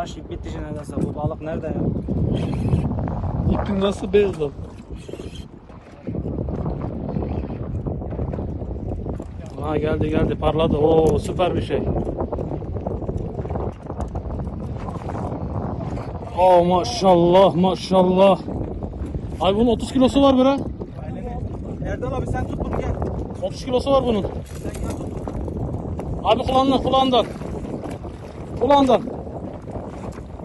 Taş yük bitti nedense. Bu balık nerede ya? İpin nasıl beyaz lan? Ha geldi geldi parladı. Oo süper bir şey. Oo maşallah maşallah. Ay bunun 30 kilosu var bre. Erdal abi sen tut bunu gel. 30 kilosu var bunun. Abi kulağından kulağından. Kulağından.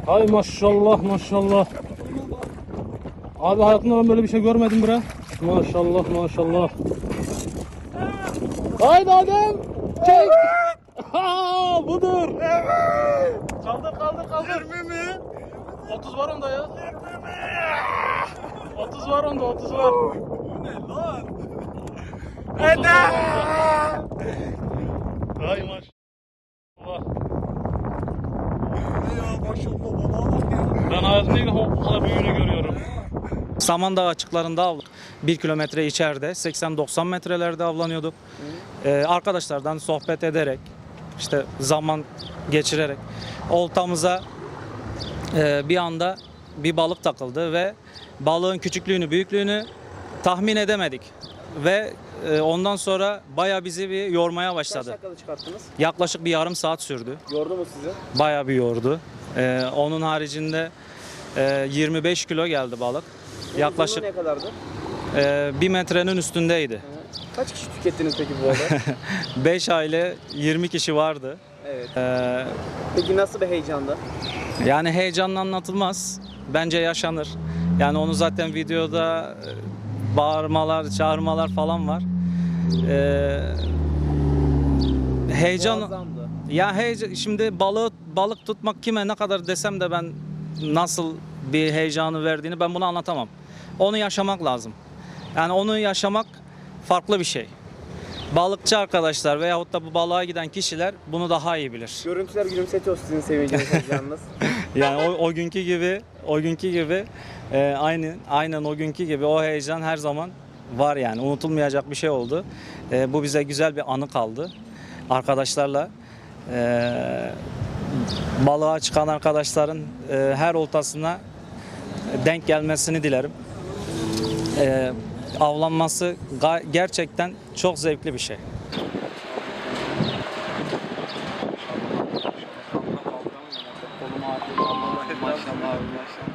Ay maşallah maşallah. Abi hayatımda ben böyle bir şey görmedim bre. Maşallah maşallah. Haydi Adem. Çek. Ha budur. Kaldır kaldır kaldır. 20 mi? 30 var onda ya. 30 var onda 30 var. Bu ne lan? Ay maşallah. Ne ya maşallah balığa bak ya. Ben hayatımda kadar büyüğünü görüyorum. Samandağ açıklarında av, 1 kilometre içeride 80-90 metrelerde avlanıyorduk. Ee, arkadaşlardan sohbet ederek işte zaman geçirerek oltamıza e, bir anda bir balık takıldı ve balığın küçüklüğünü büyüklüğünü tahmin edemedik ve e, ondan sonra baya bizi bir yormaya başladı. dakikada çıkarttınız? Yaklaşık bir yarım saat sürdü. Yordu mu sizi? Bayağı bir yordu. Ee, onun haricinde e, 25 kilo geldi balık. Yaklaşık ne kadardı? e, 1 metrenin üstündeydi. Kaç kişi tükettiniz peki bu arada? 5 aile 20 kişi vardı. evet. Ee, Peki nasıl bir heyecanda? yani heyecanla anlatılmaz. Bence yaşanır. Yani onu zaten videoda e, bağırmalar, çağırmalar falan var. Ee, heyecan Muazzamdı. Ya heyecan, şimdi balık balık tutmak kime ne kadar desem de ben nasıl bir heyecanı verdiğini ben bunu anlatamam. Onu yaşamak lazım. Yani onu yaşamak farklı bir şey. Balıkçı arkadaşlar veyahut da bu balığa giden kişiler bunu daha iyi bilir. Görüntüler gülümsetiyor sizin sevinciniz heyecanınız. Yani o, o günkü gibi, o günkü gibi e, aynı aynen o günkü gibi o heyecan her zaman var yani unutulmayacak bir şey oldu. E, bu bize güzel bir anı kaldı arkadaşlarla. E, balığa çıkan arkadaşların e, her oltasına denk gelmesini dilerim. E, avlanması gerçekten çok zevkli bir şey. Maşallah maşallah.